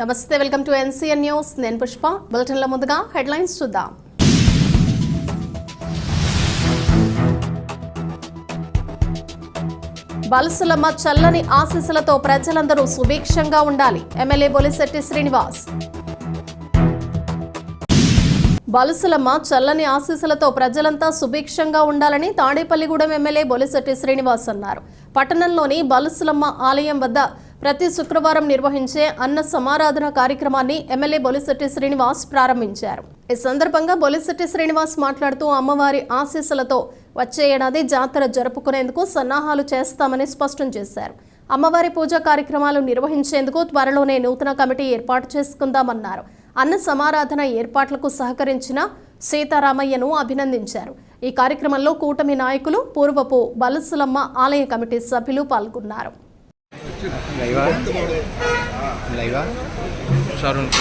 నమస్తే welcome to NCN news. నేను పుష్ప. బులెటిన్ల ముందుగా హెడ్లైన్స్ చూద్దాం. బలసులమ్మ చల్లని ఆశీస్సులతో ప్రజలందరూ సుభిక్షంగా ఉండాలి. ఎమ్మెల్యే బొలిశెట్టి శ్రీనివాస్. బలుసులమ్మ చల్లని ఆశీస్సులతో ప్రజలంతా సుభిక్షంగా ఉండాలని తాడేపల్లిగూడెం ఎమ్మెల్యే బొలిశెట్టి శ్రీనివాస్ అన్నారు. పట్టణంలోని బలుసులమ్మ ఆలయం వద్ద ప్రతి శుక్రవారం నిర్వహించే అన్న సమారాధన కార్యక్రమాన్ని ఎమ్మెల్యే బొలిశెట్టి శ్రీనివాస్ ప్రారంభించారు. ఈ సందర్భంగా బొలిశెట్టి శ్రీనివాస్ మాట్లాడుతూ అమ్మవారి ఆశీస్సులతో వచ్చే ఏడాది జాతర జరుపుకునేందుకు సన్నాహాలు చేస్తామని స్పష్టం చేశారు. అమ్మవారి పూజా కార్యక్రమాలు నిర్వహించేందుకు త్వరలోనే నూతన కమిటీ ఏర్పాటు చేసుకుందామన్నారు. అన్న సమారాధన ఏర్పాట్లకు సహకరించిన సీతారామయ్యను అభినందించారు. ఈ కార్యక్రమంలో కూటమి నాయకులు పూర్వపు బలసులమ్మ ఆలయ కమిటీ సభ్యులు పాల్గొన్నారు. లైవా? లైవా? సార్ ఉండండి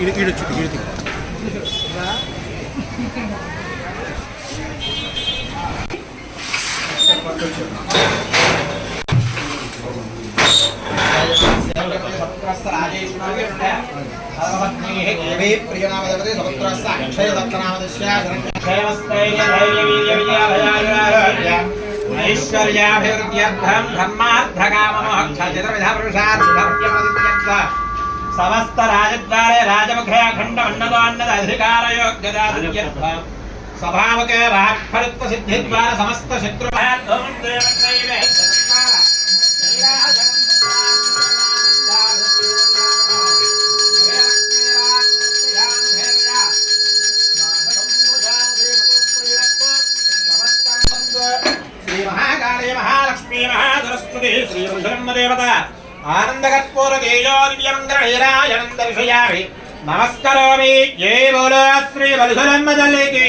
ఇడి ఇడొచ్చు ఇడి ప్రియనామదేవతే సముద్రస్య అక్షయదత్తనామదస్య ऐश्वर्याभिवृद्ध्यर्थं धर्मार्थकाममोक्षचतुर्विधपुरुषार्थमदित्यर्थ समस्त राजद्वारे राजमुखे अखण्डमण्डलान्नदाधिकारयोग्यदादित्यर्थ स्वभावके वाक्फलत्वसिद्धिद्वारा समस्त शत्रुभागं देवत्रयमे మహాసరస్వతి శ్రీ వృషమ్మ దేవత ఆనందకర్పూర తేజోదివ్యమంగళీరాయనం దర్శయామి నమస్కరోమి ఏ బోలో శ్రీ వరుసలమ్మ తల్లికి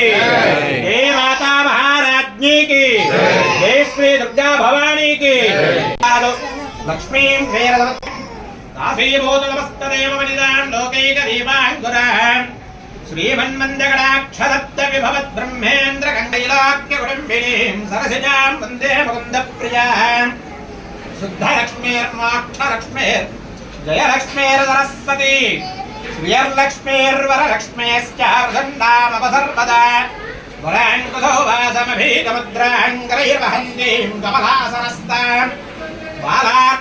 ఏ మాతా మహారాజ్ఞికి ఏ శ్రీ దుర్గా భవానీకి లక్ష్మీం దాసీభూత నమస్తదేవ వనిదాన్ లోకైక దీపాంకురాన్ శ్రీమన్మందగడాక్షరత్త విభవత్ బ్రహ్మేంద్ర కండైలాక్య కుటుంబినీం సరసిజాం शुद्धलक्ष्मीर्माक्षलक्ष्मीर् जयलक्ष्मीर्सरस्वती वराङ्कुशो वासमभीतमुद्राङ्करैर्वहन्तीं कमलासनस्ताम् बालात्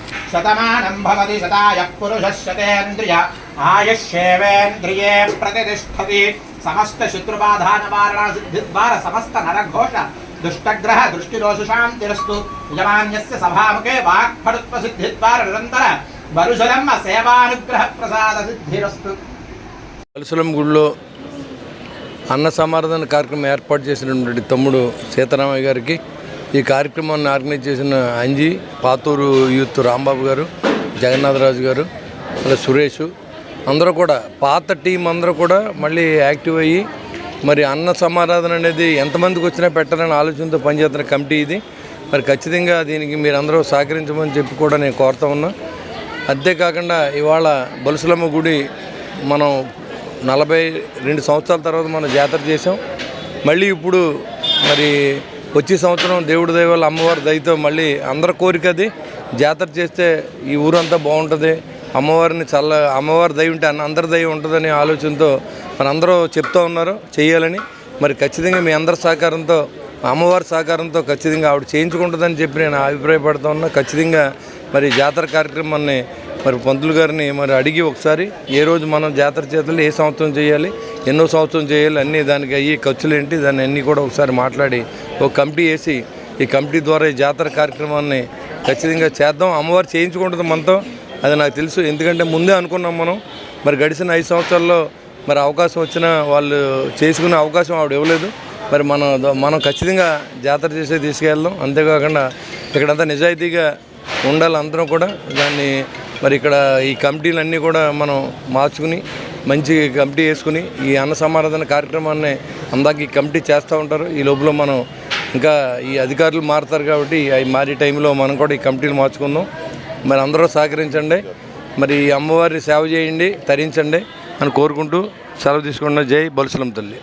హరత మే పాపం దూర్వాదుష్పరాజుషాణాఘృత ప్రతీకాఘృతయా నిరేధి శతమానం భవతి శతాయ పురుషः శతేంద్రియ ఆయుష్యేవేంద్రియే ప్రతిష్టతి సమస్త శత్రుబాధా నివారణ సిద్ధిద్వార సమస్త నరఘోష దుష్టగ్రహ దృష్టిదోషశాంతిరస్తు యజమాన్యస్య సభాముఖే వాక్ఫడుత్వ సిద్ధిద్వార నిరంతర వరుసలమ్మ సేవానుగ్రహ ప్రసాద సిద్ధిరస్తు కలుసులం గుడిలో అన్న సమారాధన కార్యక్రమం ఏర్పాటు చేసినటువంటి తమ్ముడు సీతారామయ్య గారికి ఈ కార్యక్రమాన్ని ఆర్గనైజ్ చేసిన అంజి పాతూరు యూత్ రాంబాబు గారు జగన్నాథరాజు గారు అలా సురేష్ అందరూ కూడా పాత టీం అందరూ కూడా మళ్ళీ యాక్టివ్ అయ్యి మరి అన్న సమారాధన అనేది ఎంతమందికి వచ్చినా పెట్టాలని ఆలోచనతో పనిచేస్తున్న కమిటీ ఇది. మరి ఖచ్చితంగా దీనికి మీరు అందరూ సహకరించమని చెప్పి కూడా నేను కోరుతా ఉన్నా. అంతేకాకుండా ఇవాళ బలుసులమ్మ గుడి మనం నలభై రెండు సంవత్సరాల తర్వాత మనం జాతర చేసాం మళ్ళీ ఇప్పుడు మరి వచ్చే సంవత్సరం దేవుడి దయ అమ్మవారి దయతో మళ్ళీ అందరి కోరిక అది. జాతర చేస్తే ఈ ఊరంతా బాగుంటుంది. అమ్మవారిని చల్ల అమ్మవారి దయ ఉంటే అన్న అందరి దయ ఉంటుందనే ఆలోచనతో మనందరూ చెప్తూ ఉన్నారు చేయాలని. మరి ఖచ్చితంగా మీ అందరి సహకారంతో అమ్మవారి సహకారంతో ఖచ్చితంగా ఆవిడ చేయించుకుంటుందని చెప్పి నేను అభిప్రాయపడుతూ ఉన్నా. ఖచ్చితంగా మరి జాతర కార్యక్రమాన్ని మరి పంతులు గారిని మరి అడిగి ఒకసారి ఏ రోజు మనం జాతర చేతలు ఏ సంవత్సరం చేయాలి ఎన్నో సంవత్సరం చేయాలి అన్నీ దానికి అయ్యి ఖర్చులు ఏంటి దాన్ని అన్నీ కూడా ఒకసారి మాట్లాడి ఒక కమిటీ వేసి ఈ కమిటీ ద్వారా ఈ జాతర కార్యక్రమాన్ని ఖచ్చితంగా చేద్దాం. అమ్మవారు చేయించుకుంటుంది మనతో అది నాకు తెలుసు. ఎందుకంటే ముందే అనుకున్నాం మనం. మరి గడిచిన ఐదు సంవత్సరాల్లో మరి అవకాశం వచ్చినా వాళ్ళు చేసుకునే అవకాశం ఆవిడ ఇవ్వలేదు. మరి మనం మనం ఖచ్చితంగా జాతర చేసే తీసుకెళ్దాం అంతేకాకుండా ఇక్కడంతా నిజాయితీగా ఉండాలి అందరం కూడా. దాన్ని మరి ఇక్కడ ఈ కమిటీలన్నీ కూడా మనం మార్చుకుని మంచి కమిటీ వేసుకుని ఈ అన్న సమారాధన కార్యక్రమాన్ని అందాక ఈ కమిటీ చేస్తూ ఉంటారు. ఈ లోపల మనం ఇంకా ఈ అధికారులు మారుతారు కాబట్టి అవి మారే టైంలో మనం కూడా ఈ కమిటీలు మార్చుకుందాం. మరి అందరూ సహకరించండి. మరి ఈ అమ్మవారిని సేవ చేయండి తరించండి అని కోరుకుంటూ సెలవు తీసుకుంటున్న. జై బలుసలం తల్లి.